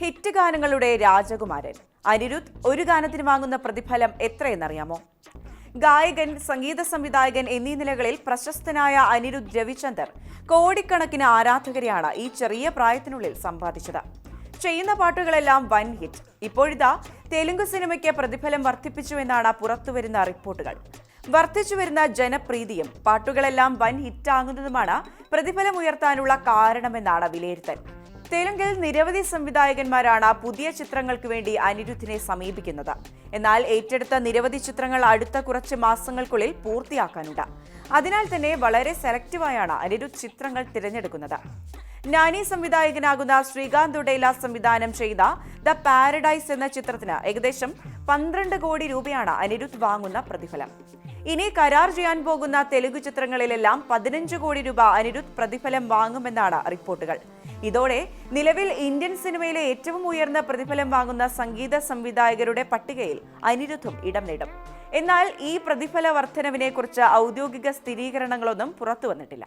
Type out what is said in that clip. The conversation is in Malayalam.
ഹിറ്റ് ഗാനങ്ങളുടെ രാജകുമാരൻ. അനിരുദ്ധ് ഒരു ഗാനത്തിന് വാങ്ങുന്ന പ്രതിഫലം എത്രയെന്നറിയാമോ? ഗായകൻ സംഗീത സംവിധായകൻ എന്നീ നിലകളിൽ പ്രശസ്തനായ അനിരുദ്ധ് രവിചന്ദർ കോടിക്കണക്കിന് ആരാധകരെയാണ് ഈ ചെറിയ പ്രായത്തിനുള്ളിൽ സമ്പാദിച്ചത്. ചെയ്യുന്ന പാട്ടുകളെല്ലാം വൻ ഹിറ്റ്. ഇപ്പോഴിതാ തെലുങ്ക് സിനിമയ്ക്ക് പ്രതിഫലം വർദ്ധിപ്പിച്ചുവെന്നാണ് പുറത്തുവരുന്ന റിപ്പോർട്ടുകൾ. വർദ്ധിച്ചുവരുന്ന ജനപ്രീതിയും പാട്ടുകളെല്ലാം വൻ ഹിറ്റാകുന്നതുമാണ് പ്രതിഫലം ഉയർത്താനുള്ള കാരണമെന്നാണ് വിലയിരുത്തൽ. തെലുങ്കിൽ നിരവധി സംവിധായകന്മാരാണ് പുതിയ ചിത്രങ്ങൾക്ക് വേണ്ടി അനിരുദ്ധിനെ സമീപിക്കുന്നത്. എന്നാൽ ഏറ്റെടുത്ത നിരവധി ചിത്രങ്ങൾ അടുത്ത കുറച്ച് മാസങ്ങൾക്കുള്ളിൽ പൂർത്തിയാക്കാനുണ്ട്. അതിനാൽ തന്നെ വളരെ സെലക്റ്റീവായാണ് അനിരുദ്ധ് ചിത്രങ്ങൾ തിരഞ്ഞെടുക്കുന്നത്. നാനി സംവിധായകനാകുന്ന ശ്രീകാന്ത് ഉടേല സംവിധാനം ചെയ്ത ദ പാരഡൈസ് എന്ന ചിത്രത്തിന് ഏകദേശം പന്ത്രണ്ട് കോടി രൂപയാണ് അനിരുദ്ധ് വാങ്ങുന്ന പ്രതിഫലം. ഇനി കരാർ ചെയ്യാൻ പോകുന്ന തെലുഗു ചിത്രങ്ങളിലെല്ലാം പതിനഞ്ച് കോടി രൂപ അനിരുദ്ധ് പ്രതിഫലം വാങ്ങുമെന്നാണ് റിപ്പോർട്ടുകൾ. ഇതോടെ നിലവിൽ ഇന്ത്യൻ സിനിമയിലെ ഏറ്റവും ഉയർന്ന പ്രതിഫലം വാങ്ങുന്ന സംഗീത സംവിധായകരുടെ പട്ടികയിൽ അനിരുദ്ധും ഇടം നേടും. എന്നാൽ ഈ പ്രതിഫല വർധനവിനെക്കുറിച്ച് ഔദ്യോഗിക സ്ഥിരീകരണങ്ങളൊന്നും പുറത്തു വന്നിട്ടില്ല